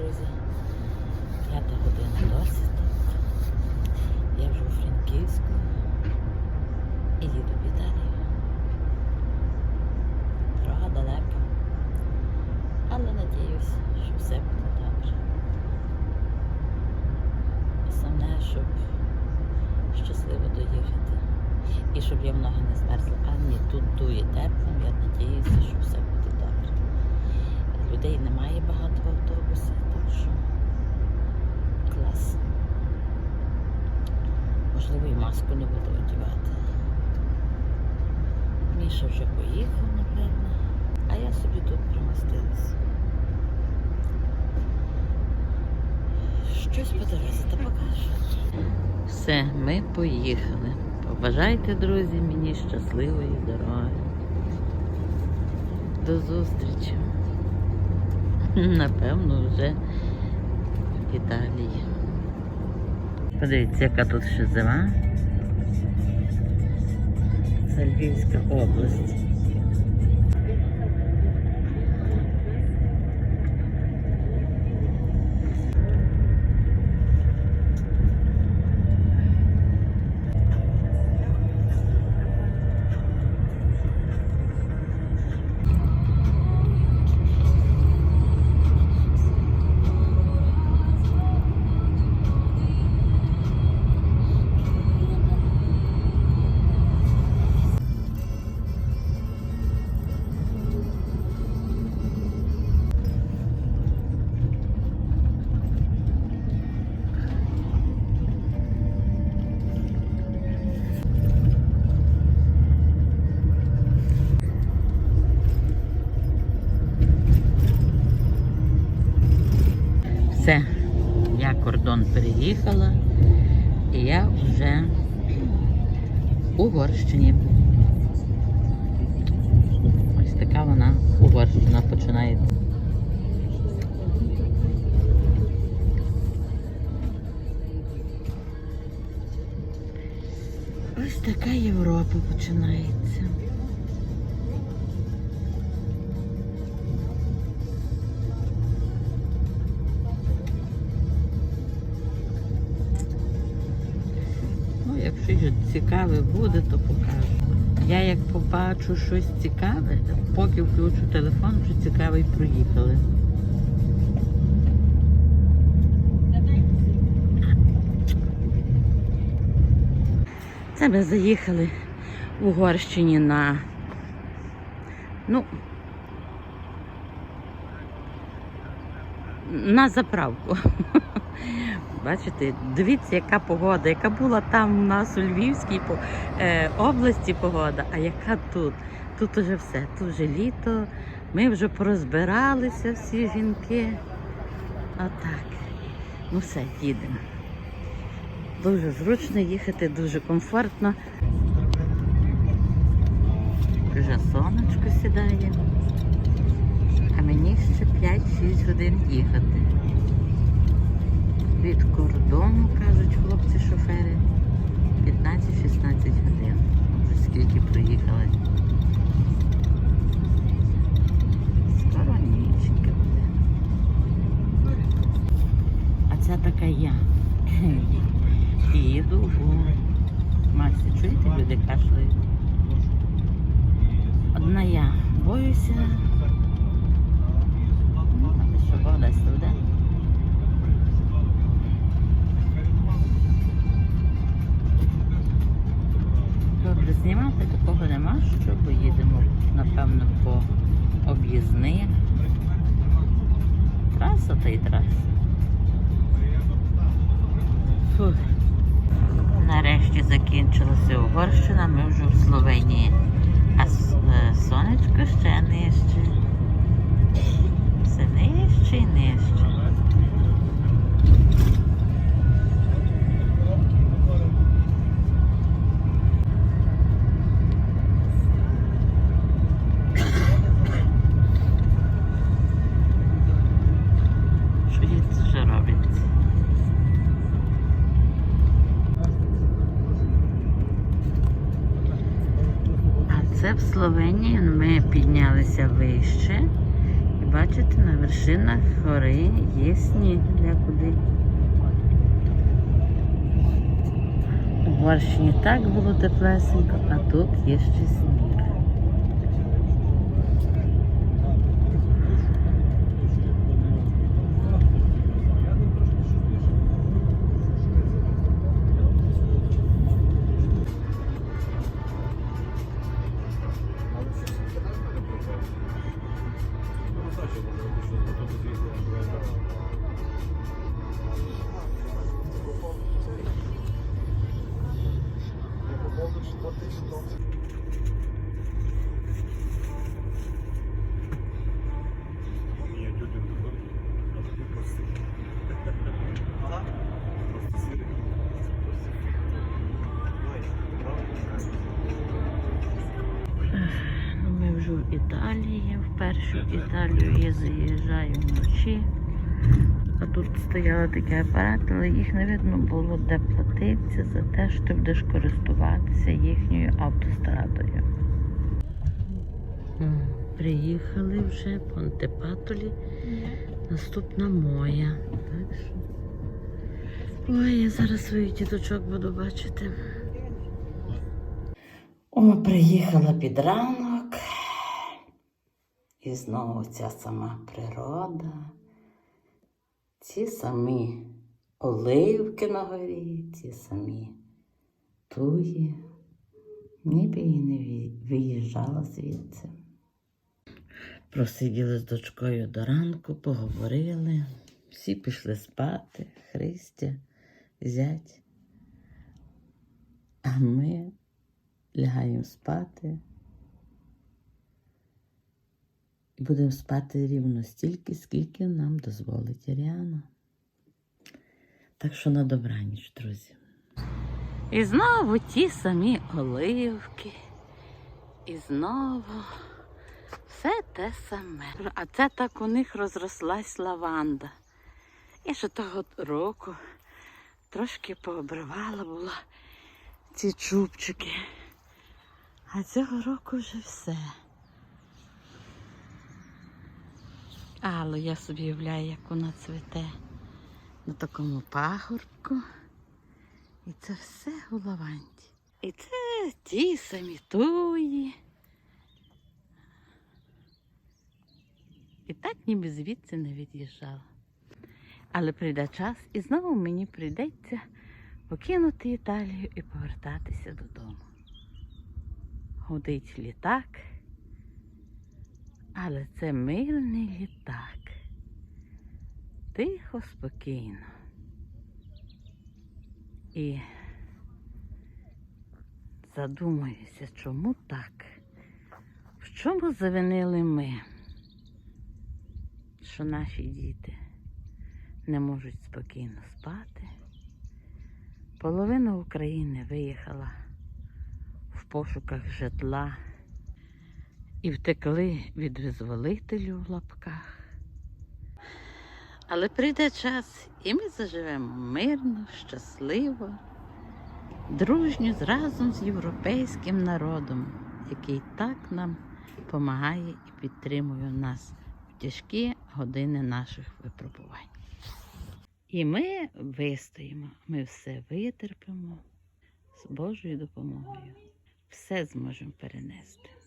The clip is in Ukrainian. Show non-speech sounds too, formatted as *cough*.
друзі. П'ята година досить. Я вже у Франківську і їду в Італію. Дорога далека. Але надіюсь, що все буде добре. Основне, щоб щасливо доїхати. І щоб я в ноги не змерзла. А ні, тут дує тепло, я надіюся, що все буде добре. Людей немає багато в автобусі, що клас. Можливо, і маску не буду одягати. Міша вже поїхав, напевно, а я собі тут примостилась. Щось по дорозі, то покажу. Все, ми поїхали. Побажайте, друзі, мені щасливої дороги. До зустрічі. Напевно, вже Італії. Подивіться, яка тут ще зима. Це Львівська область. Все, я кордон переїхала і я вже Угорщині. Ось така вона Угорщина починається. Ось така Європа починається. Щось цікаве буде, то покажу. Я як побачу щось цікаве, поки включу телефон, вже цікавий проїхали. Це ми заїхали в Угорщині на ну на заправку. Бачите, дивіться, яка погода, яка була там у нас у Львівській е, області погода, а яка тут. Тут уже все, тут вже літо, ми вже порозбиралися всі жінки. Отак. Ну все, їдемо. Дуже зручно їхати, дуже комфортно. Вже сонечко сідає. А мені ще 5-6 годин їхати. Від кордону, кажуть хлопці-шофери, 15-16 годин. Вже скільки проїхали. Скоро ніченька буде. А це така я. І *laughs* Їду у масі. Чуєте, люди кашляють? Одна я боюся. Ну, але що Бог дасть, знімати такого нема, що бо їдемо, напевно, по об'їзних. Траса та й траса. Фух. Нарешті закінчилася Угорщина, ми вже в Словенії. А е, сонечко ще нижче. Словенії ми піднялися вище. І бачите, на вершинах гори є сніг для куди. У Горщині так було теплесенько, а тут є ще сніг. Італії. В першу Італію я заїжджаю вночі. А тут стояли такі апарати, але їх не видно було, де платиться за те, що ти будеш користуватися їхньою автострадою. Приїхали вже Понте Патолі. Наступна моя. Так що. Ой, я зараз своїх діточок буду бачити. О, приїхала під ранок. І знову ця сама природа. Ці самі оливки на горі, ці самі туї. Ніби і не виїжджала звідси. Просиділи з дочкою до ранку, поговорили. Всі пішли спати, Христя, зять. А ми лягаємо спати. І будемо спати рівно стільки, скільки нам дозволить Аріана. Так що на добраніч, друзі. І знову ті самі оливки. І знову все те саме. А це так у них розрослась лаванда. Я ще того року трошки пообривала була ці чубчики. А цього року вже все. Але я собі уявляю, як вона цвіте на такому пагорбку. І це все у лаванді. І це ті самі туї. І так ніби звідси не від'їжджала. Але прийде час, і знову мені прийдеться покинути Італію і повертатися додому. Гудить літак, але це мирний літак. Тихо, спокійно. І задумуюся, чому так? В чому завинили ми, що наші діти не можуть спокійно спати? Половина України виїхала в пошуках житла і втекли від визволителів в лапках. Але прийде час, і ми заживемо мирно, щасливо, дружньо разом з європейським народом, який так нам допомагає і підтримує нас в тяжкі години наших випробувань. І ми вистоїмо, ми все витерпимо з Божою допомогою. Все зможемо перенести.